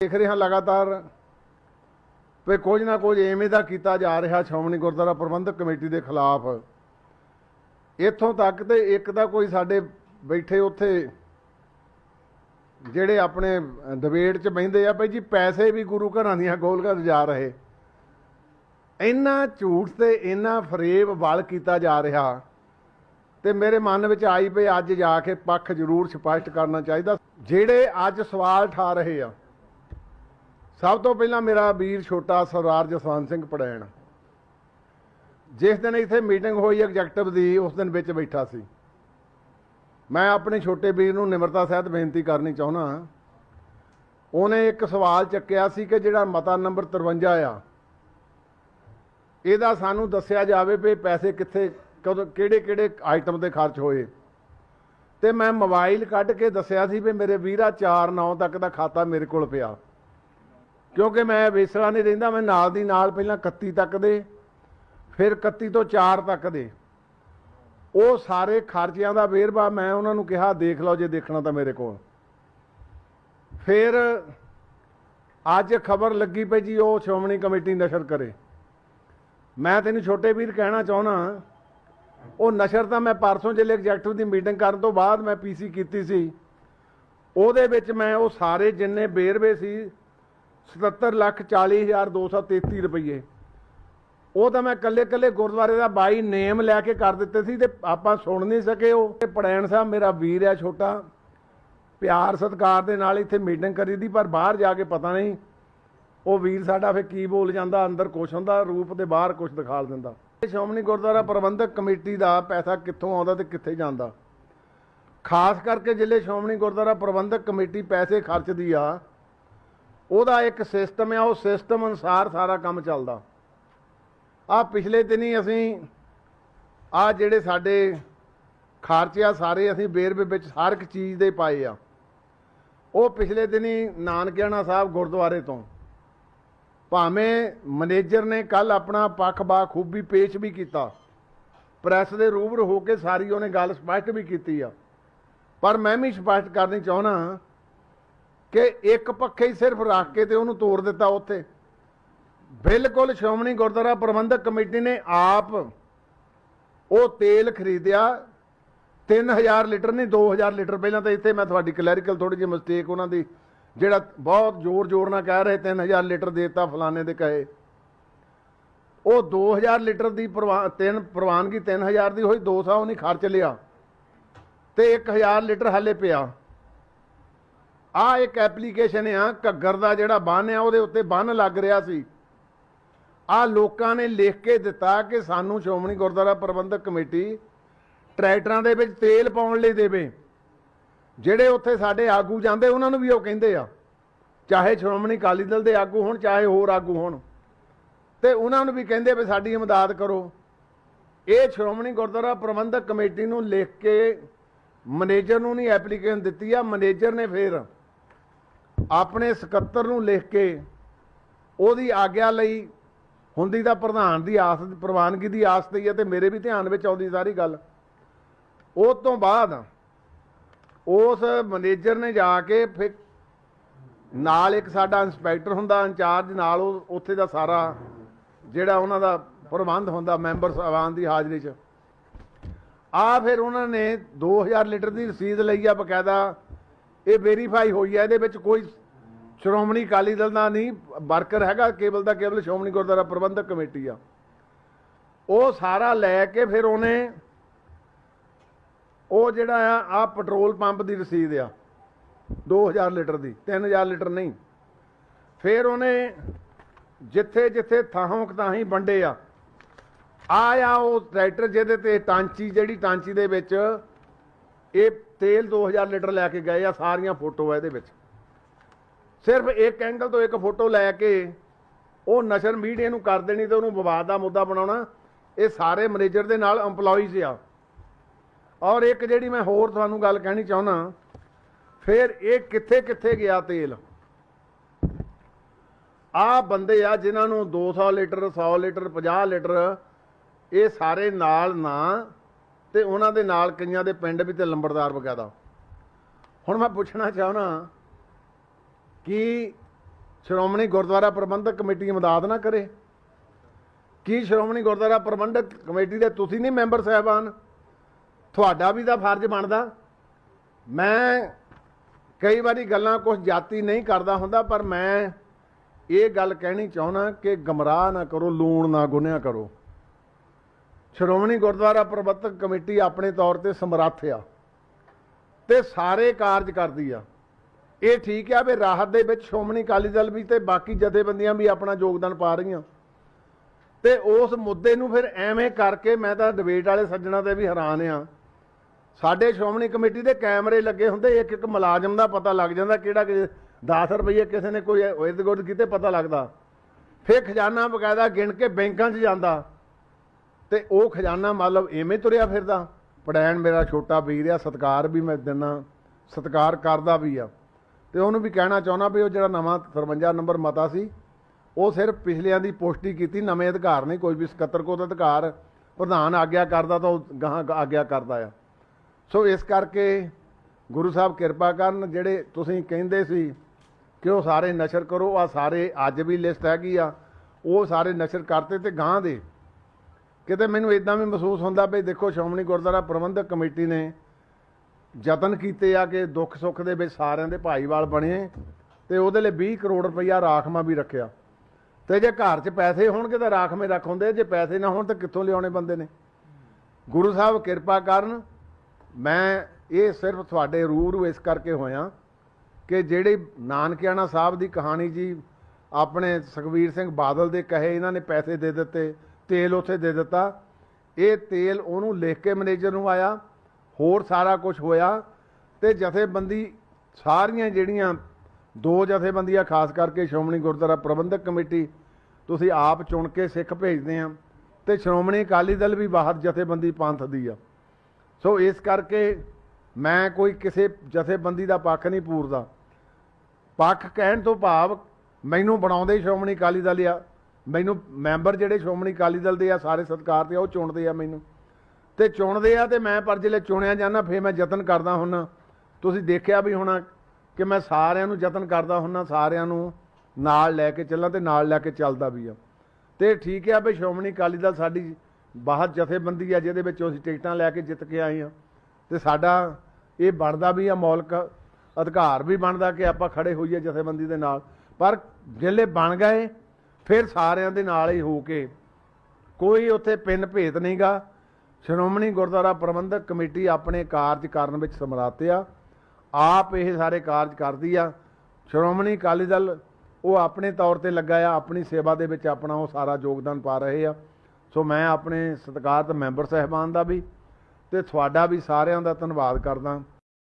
ਦੇਖ ਰਹੇ ਹਾਂ ਲਗਾਤਾਰ ਵੀ ਕੁਝ ਨਾ ਕੁਝ ਐਵੇਂ ਦਾ ਕੀਤਾ ਜਾ ਰਿਹਾ ਸ਼੍ਰੋਮਣੀ ਗੁਰਦੁਆਰਾ ਪ੍ਰਬੰਧਕ ਕਮੇਟੀ ਦੇ ਖਿਲਾਫ। ਇੱਥੋਂ ਤੱਕ ਤੇ ਇੱਕ ਤਾਂ ਕੋਈ ਸਾਡੇ ਬੈਠੇ ਉੱਥੇ ਜਿਹੜੇ ਆਪਣੇ ਡਿਬੇਟ 'ਚ ਬਹਿੰਦੇ ਆ ਭਈ ਜੀ ਪੈਸੇ ਵੀ ਗੁਰੂ ਘਰਾਂ ਦੀਆਂ ਗੋਲਗਾਂ ਜਾ ਰਹੇ। ਇੰਨਾ ਝੂਠ ਤੇ ਇੰਨਾ ਫਰੇਬ ਵਲ ਕੀਤਾ ਜਾ ਰਿਹਾ ਤੇ ਮੇਰੇ ਮਨ ਵਿੱਚ ਆਈ ਪਈ ਅੱਜ ਜਾ ਕੇ ਪੱਖ ਜ਼ਰੂਰ ਸਪਸ਼ਟ ਕਰਨਾ ਚਾਹੀਦਾ। ਜਿਹੜੇ ਅੱਜ ਸਵਾਲ ਠਾ ਰਹੇ ਆ ਸਭ ਤੋਂ ਪਹਿਲਾਂ ਮੇਰਾ ਵੀਰ ਛੋਟਾ ਸਰਦਾਰ ਜਸਵੰਤ ਸਿੰਘ ਪੜੈਣ। ਜਿਸ ਦਿਨ ਇੱਥੇ ਮੀਟਿੰਗ ਹੋਈ, ਐਗਜ਼ੈਕਟਿਵ ਦੀ, ਉਸ ਦਿਨ ਵਿੱਚ ਬੈਠਾ ਸੀ। ਮੈਂ ਆਪਣੇ ਛੋਟੇ ਵੀਰ ਨੂੰ ਨਿਮਰਤਾ ਸਹਿਤ ਬੇਨਤੀ ਕਰਨੀ ਚਾਹੁੰਦਾ ਉਹਨੇ ਇੱਕ ਸਵਾਲ ਚੱਕਿਆ ਸੀ ਕਿ ਜਿਹੜਾ ਮਤਾ ਨੰਬਰ 53 ਆ, ਇਹਦਾ ਸਾਨੂੰ ਦੱਸਿਆ ਜਾਵੇ ਵੀ ਪੈਸੇ ਕਿੱਥੇ, ਕਦੋਂ ਕਿਹੜੇ ਕਿਹੜੇ ਆਈਟਮ ਤੇ ਖਰਚ ਹੋਏ। ਤੇ ਮੈਂ ਮੋਬਾਈਲ ਕੱਢ ਕੇ ਦੱਸਿਆ ਸੀ ਵੀ ਮੇਰੇ ਵੀਰਾ 4 9 ਤੱਕ ਦਾ ਖਾਤਾ ਮੇਰੇ ਕੋਲ ਪਿਆ। ਕਿਉਂਕਿ ਮੈਂ ਵੇਸਲਾ ਨਹੀਂ ਰਹਿੰਦਾ, ਮੈਂ ਨਾਲ ਦੀ ਨਾਲ ਪਹਿਲਾਂ 31 ਤੱਕ ਦੇ, ਫਿਰ 31 ਤੋਂ 4 ਤੱਕ ਦੇ। ਉਹ ਸਾਰੇ ਖਰਚਿਆਂ ਦਾ ਵੇਰਵਾ ਮੈਂ ਉਹਨਾਂ ਨੂੰ ਕਿਹਾ, ਦੇਖ ਲਓ ਜੇ ਦੇਖਣਾ ਤਾਂ ਮੇਰੇ ਕੋਲ। ਫਿਰ ਅੱਜ ਖਬਰ ਲੱਗੀ ਪਈ ਜੀ, ਉਹ ਸ਼੍ਰੋਮਣੀ ਕਮੇਟੀ ਨਸ਼ਰ ਕਰੇ। ਮੈਂ ਤੈਨੂੰ ਛੋਟੇ ਵੀਰ ਕਹਿਣਾ ਚਾਹੁੰਦਾ, ਉਹ ਨਸ਼ਰ ਤਾਂ ਮੈਂ ਪਰਸੋਂ ਜਿਹੜੇ ਐਗਜ਼ੈਕਟਿਵ ਦੀ ਮੀਟਿੰਗ ਕਰਨ ਤੋਂ ਬਾਅਦ ਮੈਂ ਪੀਸੀ ਕੀਤੀ ਸੀ। ਉਹਦੇ ਵਿੱਚ ਮੈਂ ਉਹ ਸਾਰੇ ਜਿੰਨੇ ਬੇਰਵੇ ਸੀ 77 ਲੱਖ 40 ਹਜ਼ਾਰ 233 ਰੁਪਏ ਉਹ ਤਾਂ ਮੈਂ ਕੱਲੇ ਕੱਲੇ ਗੁਰਦੁਆਰੇ ਦਾ ਬਾਈ ਨੇਮ ਲੈ ਕੇ ਕਰ ਦਿੱਤੇ ਸੀ ਤੇ ਆਪਾਂ ਸੁਣ ਨਹੀਂ ਸਕੇ ਉਹ। ਤੇ ਪੜੈਣ ਸਾਹਿਬ ਮੇਰਾ ਵੀਰ ਹੈ ਛੋਟਾ, ਪਿਆਰ ਸਤਿਕਾਰ ਦੇ ਨਾਲ ਇੱਥੇ ਮੀਟਿੰਗ ਕਰੀ ਦੀ, ਪਰ ਬਾਹਰ ਜਾ ਕੇ ਪਤਾ ਨਹੀਂ ਉਹ ਵੀਰ ਸਾਡਾ ਫੇ ਕੀ ਬੋਲ ਜਾਂਦਾ, ਅੰਦਰ ਕੁਛ ਹੁੰਦਾ, ਰੂਪ ਦੇ ਬਾਹਰ ਕੁਛ ਦਿਖਾਲ ਦਿੰਦਾ। ਇਹ ਸ਼੍ਰੋਮਣੀ ਗੁਰਦੁਆਰਾ ਪ੍ਰਬੰਧਕ ਕਮੇਟੀ ਦਾ ਪੈਸਾ ਕਿੱਥੋਂ ਆਉਂਦਾ ਤੇ ਕਿੱਥੇ ਜਾਂਦਾ। ਖਾਸ ਕਰਕੇ ਜ਼ਿਲ੍ਹੇ ਸ਼੍ਰੋਮਣੀ ਗੁਰਦੁਆਰਾ ਪ੍ਰਬੰਧਕ ਕਮੇਟੀ ਪੈਸੇ ਖਰਚਦੀ ਆ ਉਹਦਾ ਇੱਕ ਸਿਸਟਮ ਆ, ਉਹ ਸਿਸਟਮ ਅਨੁਸਾਰ ਸਾਰਾ ਕੰਮ ਚੱਲਦਾ। ਆ ਪਿਛਲੇ ਦਿਨੀ ਅਸੀਂ ਆ ਜਿਹੜੇ ਸਾਡੇ ਖਰਚੇ ਆ ਸਾਰੇ ਅਸੀਂ ਬੇਰਵੇ ਵਿੱਚ ਹਰ ਇੱਕ ਚੀਜ਼ ਦੇ ਪਾਏ ਆ। ਉਹ ਪਿਛਲੇ ਦਿਨੀ ਨਾਨਕਿਆਣਾ ਸਾਹਿਬ ਗੁਰਦੁਆਰੇ ਤੋਂ, ਭਾਵੇਂ ਮੈਨੇਜਰ ਨੇ ਕੱਲ ਆਪਣਾ ਪੱਖ ਬਾਖੂਬੀ ਪੇਸ਼ ਵੀ ਕੀਤਾ, ਪ੍ਰੈਸ ਦੇ ਰੂਬਰੂ ਹੋ ਕੇ ਸਾਰੀ ਉਹਨੇ ਗੱਲ ਸਪਸ਼ਟ ਵੀ ਕੀਤੀ ਆ। ਪਰ ਮੈਂ ਵੀ ਸਪਸ਼ਟ ਕਰਨੀ ਚਾਹੁੰਦਾ ਕਿ ਇੱਕ ਪੱਖੇ ਹੀ ਸਿਰਫ ਰੱਖ ਕੇ ਤੇ ਉਹਨੂੰ ਤੋੜ ਦਿੱਤਾ ਉੱਥੇ। ਬਿਲਕੁਲ ਸ਼੍ਰੋਮਣੀ ਗੁਰਦੁਆਰਾ ਪ੍ਰਬੰਧਕ ਕਮੇਟੀ ਨੇ ਆਪ ਉਹ ਤੇਲ ਖਰੀਦਿਆ। 3000 ਲੀਟਰ ਨਹੀਂ 2000 ਲੀਟਰ ਪਹਿਲਾਂ ਤਾਂ ਇੱਥੇ ਮੈਂ ਤੁਹਾਡੀ ਕਲੈਰੀਕਲ ਥੋੜੀ ਜਿਹੀ ਮਿਸਟੇਕ ਉਹਨਾਂ ਦੀ, ਜਿਹੜਾ ਬਹੁਤ ਜ਼ੋਰ ਜ਼ੋਰ ਨਾਲ ਕਹਿ ਰਹੇ 3000 ਲੀਟਰ ਦੇਤਾ ਫਲਾਣੇ ਦੇ ਕਹੇ। ਉਹ 2000 ਲੀਟਰ ਦੀ ਪ੍ਰਵਾ- ਤਿੰਨ ਪ੍ਰਵਾਨਗੀ 3000 ਦੀ ਹੋਈ 200 ਉਹਨੇ ਖਰਚ ਲਿਆ। ਤੇ 1000 ਲੀਟਰ ਹਾਲੇ ਪਿਆ। ਆ ਇੱਕ ਐਪਲੀਕੇਸ਼ਨ ਆ, ਘੱਗਰ ਦਾ ਜਿਹੜਾ ਬੰਨ ਆ, ਉਹਦੇ ਉੱਤੇ ਬੰਨ ਲੱਗ ਰਿਹਾ ਸੀ। ਆ ਲੋਕਾਂ ਨੇ ਲਿਖ ਕੇ ਦਿੱਤਾ ਕਿ ਸਾਨੂੰ ਸ਼੍ਰੋਮਣੀ ਗੁਰਦੁਆਰਾ ਪ੍ਰਬੰਧਕ ਕਮੇਟੀ ਟਰੈਕਟਰਾਂ ਦੇ ਵਿੱਚ ਤੇਲ ਪਾਉਣ ਲਈ ਦੇਵੇ। ਜਿਹੜੇ ਉੱਥੇ ਸਾਡੇ ਆਗੂ ਜਾਂਦੇ, ਉਹਨਾਂ ਨੂੰ ਵੀ ਉਹ ਕਹਿੰਦੇ ਆ, ਚਾਹੇ ਸ਼੍ਰੋਮਣੀ ਅਕਾਲੀ ਦਲ ਦੇ ਆਗੂ ਹੋਣ, ਚਾਹੇ ਹੋਰ ਆਗੂ ਹੋਣ। ਤੇ ਉਹਨਾਂ ਨੂੰ ਵੀ ਕਹਿੰਦੇ ਵੀ ਸਾਡੀ ਇਮਦਾਦ ਕਰੋ। ਇਹ ਸ਼੍ਰੋਮਣੀ ਗੁਰਦੁਆਰਾ ਪ੍ਰਬੰਧਕ ਕਮੇਟੀ ਨੂੰ ਲਿਖ ਕੇ ਮੈਨੇਜਰ ਨੂੰ ਨਹੀਂ ਐਪਲੀਕੇਸ਼ਨ ਦਿੱਤੀ ਆ, ਮੈਨੇਜਰ ਨੇ ਫਿਰ ਆਪਣੇ ਸਕੱਤਰ ਨੂੰ ਲਿਖ ਕੇ ਉਹਦੀ ਆਗਿਆ ਲਈ ਹੁੰਦੀ ਤਾਂ ਪ੍ਰਧਾਨ ਦੀ ਆਸ, ਪ੍ਰਵਾਨਗੀ ਦੀ ਆਸ ਤੇ ਹੈ ਤੇ ਮੇਰੇ ਵੀ ਧਿਆਨ ਵਿੱਚ ਆਉਂਦੀ ਸਾਰੀ ਗੱਲ। ਉਹ ਤੋਂ ਬਾਅਦ ਉਸ ਮੈਨੇਜਰ ਨੇ ਜਾ ਕੇ ਫਿਰ ਨਾਲ ਇੱਕ ਸਾਡਾ ਇੰਸਪੈਕਟਰ ਹੁੰਦਾ, ਇੰਚਾਰਜ ਨਾਲ ਉਹ ਉੱਥੇ ਦਾ ਸਾਰਾ ਜਿਹੜਾ ਉਹਨਾਂ ਦਾ ਪ੍ਰਬੰਧ ਹੁੰਦਾ ਮੈਂਬਰ ਸਾਹਿਬਾਨ ਦੀ ਹਾਜ਼ਰੀ 'ਚ। ਆ ਫਿਰ ਉਹਨਾਂ ਨੇ 2000 ਲੀਟਰ ਦੀ ਰਸੀਦ ਲਈ ਆ ਬਕਾਇਦਾ ਇਹ ਵੈਰੀਫਾਈ ਹੋਈ ਹੈ ਇਹਦੇ ਵਿੱਚ ਕੋਈ ਸ਼੍ਰੋਮਣੀ ਅਕਾਲੀ ਦਲ ਦਾ ਨਹੀਂ, ਵਰਕਰ ਹੈਗਾ ਕੇਵਲ ਦਾ ਕੇਵਲ ਸ਼੍ਰੋਮਣੀ ਗੁਰਦੁਆਰਾ ਪ੍ਰਬੰਧਕ ਕਮੇਟੀ ਆ। ਉਹ ਸਾਰਾ ਲੈ ਕੇ ਫਿਰ ਉਹਨੇ ਉਹ ਜਿਹੜਾ ਆ ਆ ਪੈਟਰੋਲ ਪੰਪ ਦੀ ਰਸੀਦ ਆ 2000 ਲੀਟਰ ਦੀ 3000 ਲੀਟਰ ਨਹੀਂ। ਫਿਰ ਉਹਨੇ ਜਿੱਥੇ ਜਿੱਥੇ ਥਾਹੋਂ ਕਤਾਹੀਂ ਵੰਡੇ ਆ ਆ ਆ ਉਹ ਟਰੈਕਟਰ ਜਿਹਦੇ ਤੇ ਟਾਂਚੀ, ਜਿਹੜੀ ਟਾਂਚੀ ਦੇ ਵਿੱਚ ਇਹ ਤੇਲ 2000 ਲੀਟਰ ਲੈ ਕੇ ਗਏ ਆ ਸਾਰੀਆਂ ਫੋਟੋ ਆ ਇਹਦੇ ਵਿੱਚ। ਸਿਰਫ ਇੱਕ ਐਂਗਲ ਤੋਂ ਇੱਕ ਫੋਟੋ ਲੈ ਕੇ ਉਹ ਨਸ਼ਰ ਮੀਡੀਆ ਨੂੰ ਕਰ ਦੇਣੀ ਤੇ ਉਹਨੂੰ ਵਿਵਾਦ ਦਾ ਮੁੱਦਾ ਬਣਾਉਣਾ, ਇਹ ਸਾਰੇ ਮੈਨੇਜਰ ਦੇ ਨਾਲ EMPLOYEES ਆ। ਔਰ ਇੱਕ ਜਿਹੜੀ ਮੈਂ ਹੋਰ ਤੁਹਾਨੂੰ ਗੱਲ ਕਹਿਣੀ ਚਾਹੁੰਦਾ, ਫਿਰ ਇਹ ਕਿੱਥੇ ਕਿੱਥੇ ਗਿਆ ਤੇਲ? ਆ ਬੰਦੇ ਆ ਜਿਨ੍ਹਾਂ ਨੂੰ 200 ਲੀਟਰ 100 ਲੀਟਰ 50 ਲੀਟਰ, ਇਹ ਸਾਰੇ ਨਾਲ ਨਾ ਤੇ ਉਹਨਾਂ ਦੇ ਨਾਲ ਕਈਆਂ ਦੇ ਪਿੰਡ ਵੀ ਤੇ ਲੰਬੜਦਾਰ ਵਗੈਰਾ। ਹੁਣ ਮੈਂ ਪੁੱਛਣਾ ਚਾਹਣਾ ਕਿ ਸ਼੍ਰੋਮਣੀ ਗੁਰਦੁਆਰਾ ਪ੍ਰਬੰਧਕ ਕਮੇਟੀ ਮਦਦ ਨਾ ਕਰੇ। ਕੀ ਸ਼੍ਰੋਮਣੀ ਗੁਰਦੁਆਰਾ ਪ੍ਰਬੰਧਕ ਕਮੇਟੀ ਦੇ ਤੁਸੀਂ ਨਹੀਂ ਮੈਂਬਰ ਸਾਹਿਬਾਨ? ਤੁਹਾਡਾ ਵੀ ਤਾਂ ਫਰਜ਼ ਬਣਦਾ। ਮੈਂ ਕਈ ਵਾਰੀ ਗੱਲਾਂ ਕੁਝ ਜਾਤੀ ਨਹੀਂ ਕਰਦਾ ਹੁੰਦਾ, ਪਰ ਮੈਂ ਇਹ ਗੱਲ ਕਹਿਣੀ ਚਾਹੁੰਦਾ ਕਿ ਗਮਰਾਹ ਨਾ ਕਰੋ, ਲੂਣ ਨਾ ਗੁਨਿਆ ਕਰੋ। ਸ਼੍ਰੋਮਣੀ ਗੁਰਦੁਆਰਾ ਪ੍ਰਬੰਧਕ ਕਮੇਟੀ ਆਪਣੇ ਤੌਰ ਤੇ ਸਮਰੱਥ ਆ ਤੇ ਸਾਰੇ ਕਾਰਜ ਕਰਦੀ ਆ। ਇਹ ਠੀਕ ਆ ਵੀ ਰਾਹਤ ਦੇ ਵਿੱਚ ਸ਼੍ਰੋਮਣੀ ਅਕਾਲੀ ਦਲ ਵੀ ਤੇ ਬਾਕੀ ਜਥੇਬੰਦੀਆਂ ਵੀ ਆਪਣਾ ਯੋਗਦਾਨ ਪਾ ਰਹੀਆਂ। ਤੇ ਉਸ ਮੁੱਦੇ ਨੂੰ ਫਿਰ ਐਵੇਂ ਕਰਕੇ ਮੈਂ ਤਾਂ ਡਿਬੇਟ ਵਾਲੇ ਸੱਜਣਾ ਤੇ ਵੀ ਹੈਰਾਨ ਆ। ਸਾਡੇ ਸ਼੍ਰੋਮਣੀ ਕਮੇਟੀ ਦੇ ਕੈਮਰੇ ਲੱਗੇ ਹੁੰਦੇ, ਇੱਕ ਇੱਕ ਮੁਲਾਜ਼ਮ ਦਾ ਪਤਾ ਲੱਗ ਜਾਂਦਾ ਕਿਹੜਾ ਕਿ 10 ਰੁਪਏ ਕਿਸੇ ਨੇ ਕੋਈ ਇਰਦ ਗੁਰਦ ਕੀਤੇ ਪਤਾ ਲੱਗਦਾ। ਫਿਰ ਖਜ਼ਾਨਾ ਬਕਾਇਦਾ ਗਿਣ ਕੇ ਬੈਂਕਾਂ 'ਚ ਜਾਂਦਾ। ਤੇ ਉਹ ਖਜ਼ਾਨਾ ਮਤਲਬ ਐਵੇਂ ਤੁਰਿਆ ਫਿਰਦਾ, ਪੜੈਣ ਮੇਰਾ ਛੋਟਾ ਵੀਰ ਆ, ਸਤਕਾਰ ਵੀ ਮੈਂ ਦਿੰਦਾ, ਸਤਕਾਰ ਕਰਦਾ ਵੀ ਆ। ਤੇ ਉਹਨੂੰ ਵੀ ਕਹਿਣਾ ਚਾਹੁੰਦਾ ਵੀ ਉਹ ਜਿਹੜਾ ਨਵਾਂ 53 ਨੰਬਰ ਮਤਾ ਸੀ, ਉਹ ਸਿਰਫ ਪਿਛਲਿਆਂ ਦੀ ਪੁਸ਼ਟੀ ਕੀਤੀ, ਨਵੇਂ ਅਧਿਕਾਰ ਨਹੀਂ, ਕੋਈ ਵੀ ਸਕੱਤਰ ਕੋਲ ਅਧਿਕਾਰ, ਪ੍ਰਧਾਨ ਆਗਿਆ ਕਰਦਾ ਤਾਂ ਉਹ ਗਾਹਾਂ ਆਗਿਆ ਕਰਦਾ ਆ। ਸੋ ਇਸ ਕਰਕੇ ਗੁਰੂ ਸਾਹਿਬ ਕਿਰਪਾ ਕਰਨ, ਜਿਹੜੇ ਤੁਸੀਂ ਕਹਿੰਦੇ ਸੀ ਕਿ ਉਹ ਸਾਰੇ ਨਸ਼ਰ ਕਰੋ ਆ ਸਾਰੇ ਅੱਜ ਵੀ ਲਿਸਟ ਹੈਗੀ ਆ, ਉਹ ਸਾਰੇ ਨਸ਼ਰ ਕਰਤੇ ਤੇ ਗਾਂ ਦੇ। ਕਿਤੇ ਮੈਨੂੰ ਇਦਾਂ ਵੀ ਮਹਿਸੂਸ ਹੁੰਦਾ ਵੀ ਦੇਖੋ ਸ਼੍ਰੋਮਣੀ ਗੁਰਦੁਆਰਾ ਪ੍ਰਬੰਧਕ ਕਮੇਟੀ ਨੇ ਯਤਨ ਕੀਤੇ ਆ ਕਿ ਦੁੱਖ ਸੁੱਖ ਦੇ ਵਿੱਚ ਸਾਰਿਆਂ ਦੇ ਭਾਈਵਾਲ ਬਣੇ ਤੇ ਉਹਦੇ ਲਈ 20 ਕਰੋੜ ਰੁਪਈਆ ਰਾਖਮਾ ਵੀ ਰੱਖਿਆ। ਤੇ ਜੇ ਘਰ 'ਚ ਪੈਸੇ ਹੋਣਗੇ ਤਾਂ ਰਾਖਵੇਂ ਰੱਖ ਹੁੰਦੇ ਜੇ ਪੈਸੇ ਨਾ ਹੋਣ ਤਾਂ ਕਿੱਥੋਂ ਲਿਆਉਣੇ ਬੰਦੇ ਨੇ? ਗੁਰੂ ਸਾਹਿਬ ਕਿਰਪਾ ਕਰਨ, ਮੈਂ ਇਹ ਸਿਰਫ ਤੁਹਾਡੇ ਰੂਰੂ ਇਸ ਕਰਕੇ ਹੋਇਆ ਕਿ ਜਿਹੜੀ ਨਾਨਕਿਆਣਾ ਸਾਹਿਬ ਦੀ ਕਹਾਣੀ ਜੀ, ਆਪਣੇ ਸੁਖਵੀਰ ਸਿੰਘ ਬਾਦਲ ਦੇ ਕਹੇ ਇਹਨਾਂ ਨੇ ਪੈਸੇ ਦੇ ਦਿੱਤੇ ਤੇਲ ਉੱਥੇ ਦੇ ਦਿੱਤਾ। ਇਹ ਤੇਲ ਉਹਨੂੰ ਲਿਖ ਕੇ ਮੈਨੇਜਰ ਨੂੰ ਆਇਆ। ਹੋਰ ਸਾਰਾ ਕੁਝ ਹੋਇਆ ਤੇ ਜਥੇਬੰਦੀ ਸਾਰੀਆਂ ਜਿਹੜੀਆਂ ਦੋ ਜਥੇਬੰਦੀਆਂ, ਖਾਸ ਕਰਕੇ ਸ਼੍ਰੋਮਣੀ ਗੁਰਦੁਆਰਾ ਪ੍ਰਬੰਧਕ ਕਮੇਟੀ, ਤੁਸੀਂ ਆਪ ਚੁਣ ਕੇ ਸਿੱਖ ਭੇਜਦੇ ਆ ਤੇ ਸ਼੍ਰੋਮਣੀ ਅਕਾਲੀ ਦਲ ਵੀ ਬਾਹਰ ਜਥੇਬੰਦੀ ਪੰਥ ਦੀ ਆ। ਸੋ ਇਸ ਕਰਕੇ ਮੈਂ ਕੋਈ ਕਿਸੇ ਜਥੇਬੰਦੀ ਦਾ ਪੱਖ ਨਹੀਂ ਪੂਰਦਾ। ਪੱਖ ਕਹਿਣ ਤੋਂ ਭਾਵ ਮੈਨੂੰ ਬਣਾਉਂਦੇ ਸ਼੍ਰੋਮਣੀ ਅਕਾਲੀ ਦਲ ਆ। ਮੈਨੂੰ ਮੈਂਬਰ ਜਿਹੜੇ ਸ਼੍ਰੋਮਣੀ ਅਕਾਲੀ ਦਲ ਦੇ ਆ ਸਾਰੇ ਸਤਿਕਾਰ ਤੇ ਆ, ਉਹ ਚੁਣਦੇ ਆ ਮੈਨੂੰ। ਤੇ ਚੁਣਦੇ ਆ ਤੇ ਮੈਂ ਪਰ ਜਿਹੜੇ ਚੁਣਿਆ ਜਾਂਦਾ ਫੇਰ ਮੈਂ ਯਤਨ ਕਰਦਾ ਹੁੰਨਾ। ਤੁਸੀਂ ਦੇਖਿਆ ਵੀ ਹੋਣਾ ਕਿ ਮੈਂ ਸਾਰਿਆਂ ਨੂੰ ਯਤਨ ਕਰਦਾ ਹੁੰਨਾ ਸਾਰਿਆਂ ਨੂੰ ਨਾਲ ਲੈ ਕੇ ਚੱਲਾਂ ਤੇ ਨਾਲ ਲੈ ਕੇ ਚੱਲਦਾ ਵੀ ਆ। ਤੇ ਠੀਕ ਆ ਵੀ ਸ਼੍ਰੋਮਣੀ ਅਕਾਲੀ ਦਲ ਸਾਡੀ ਬਾਹਰ ਜਥੇਬੰਦੀ ਆ ਜਿਹਦੇ ਵਿੱਚ ਅਸੀਂ ਟਿਕਟਾਂ ਲੈ ਕੇ ਜਿੱਤ ਕੇ ਆਏ ਆ। ਤੇ ਸਾਡਾ ਇਹ ਬਣਦਾ ਵੀ ਆ ਮੌਲਿਕ ਅਧਿਕਾਰ ਵੀ ਬਣਦਾ ਕਿ ਆਪਾਂ ਖੜੇ ਹੋਈਏ ਜਥੇਬੰਦੀ ਦੇ ਨਾਲ। ਪਰ ਜਿਹੜੇ ਬਣ ਗਏ ਫਿਰ ਸਾਰਿਆਂ ਦੇ ਨਾਲ ਹੀ ਹੋ ਕੇ ਕੋਈ ਉੱਥੇ ਪਿੰਨ ਭੇਤ ਨਹੀਂਗਾ। ਸ਼੍ਰੋਮਣੀ ਗੁਰਦੁਆਰਾ ਪ੍ਰਬੰਧਕ ਕਮੇਟੀ ਆਪਣੇ ਕਾਰਜ ਕਰਨ ਵਿੱਚ ਸਮਰੱਥ ਆ। ਆਪ ਇਹ ਸਾਰੇ ਕਾਰਜ ਕਰਦੀ ਆ। ਸ਼੍ਰੋਮਣੀ ਅਕਾਲੀ ਦਲ ਉਹ ਆਪਣੇ ਤੌਰ ਤੇ ਲੱਗਾ ਆ, ਆਪਣੀ ਸੇਵਾ ਦੇ ਵਿੱਚ ਆਪਣਾ ਉਹ ਸਾਰਾ ਯੋਗਦਾਨ ਪਾ ਰਹੇ ਆ। ਸੋ ਮੈਂ ਆਪਣੇ ਸਤਿਕਾਰਤ ਮੈਂਬਰ ਸਹਿਬਾਨ ਦਾ ਵੀ ਤੇ ਤੁਹਾਡਾ ਵੀ ਸਾਰਿਆਂ ਦਾ ਧੰਨਵਾਦ ਕਰਦਾ।